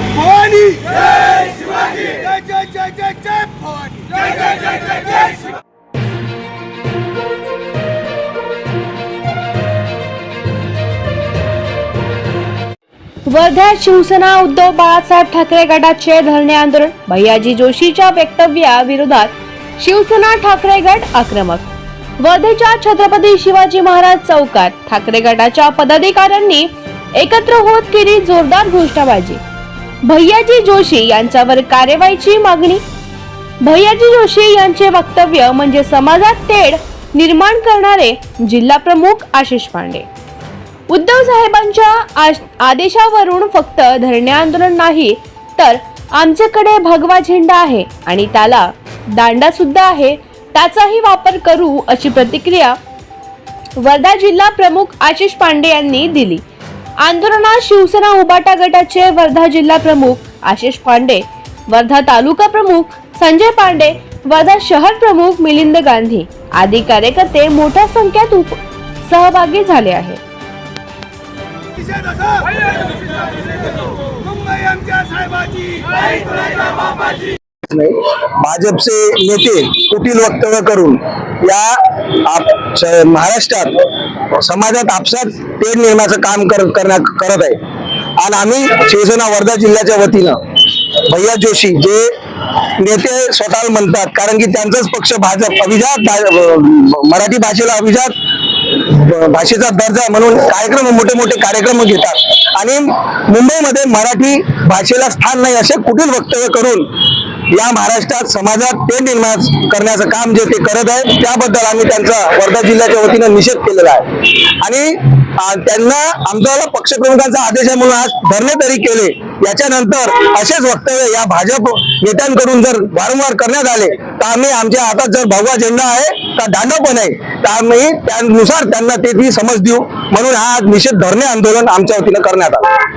भवानी। जय जय जय जय जय भवानी जय जय जय जय जय शिवाजी वर्ध्यात शिवसेना उद्धव बाळासाहेब ठाकरे गटाचे धरणे आंदोलन भैयाजी जोशीच्या वक्तव्याविरोधात शिवसेना ठाकरे गट आक्रमक. वर्धेच्या छत्रपती शिवाजी महाराज चौकात ठाकरे गटाच्या पदाधिकाऱ्यांनी एकत्र होत केली जोरदार घोषणाबाजी. भैयाजी जोशी यांच्यावर कार्यवाहीची मागणी. भैयाजी जोशी यांचे वक्तव्य म्हणजे समाजात तेढ निर्माण करणारे जिल्हा प्रमुख आशिष पांडे. उद्धव साहेबांच्या आदेशावरून फक्त धरणे आंदोलन नाही तर आमच्याकडे भगवा झेंडा आहे आणि त्याला दांडा सुद्धा आहे त्याचाही वापर करू अशी प्रतिक्रिया वर्धा जिल्हा प्रमुख आशिष पांडे यांनी दिली. आंदोलनात शिवसेना उबाटा गटाचे वर्धा जिल्हा प्रमुख आशिष पांडे वर्धा तालुका प्रमुख संजय पांडे वर्धा शहर प्रमुख मिलिंद गांधी आदी कार्यकर्ते मोठ्या संख्येत उप- सहभागी झाले आहेत. भाजपचे नेते कुटील वक्तव्य करून या महाराष्ट्रात समाजात आपसात तेढ निर्माणाचं काम कर करण्या करत आहे. आणि आम्ही शिवसेना वर्धा जिल्ह्याच्या वतीनं भैया जोशी जे नेते स्वतःला म्हणतात कारण की त्यांचाच पक्ष भाजप अभिजात मराठी भाषेला अभिजात भाषेचा दर्जा म्हणून कार्यक्रम मोठे मोठे कार्यक्रम घेतात. आणि मुंबईमध्ये मराठी भाषेला स्थान नाही असे कुठील वक्तव्य करून या महाराष्ट्रात समाजात ते निर्माण करण्याचं काम जे ते करत आहेत त्याबद्दल आम्ही त्यांचा वर्धा जिल्ह्याच्या वतीनं निषेध केलेला आहे. आणि त्यांना आमच्या पक्षप्रमुखांचा आदेश आहे म्हणून आज धरणे तरी केले. याच्यानंतर असेच वक्तव्य या भाजप नेत्यांकडून जर वारंवार करण्यात आले तर आम्ही आमच्या हातात जर भगवा झेंडा आहे तर दांडा पण आहे. तर आम्ही त्यानुसार त्यांना ते ती समज देऊ म्हणून हा आज निषेध धरणे आंदोलन आमच्या वतीनं करण्यात आलं.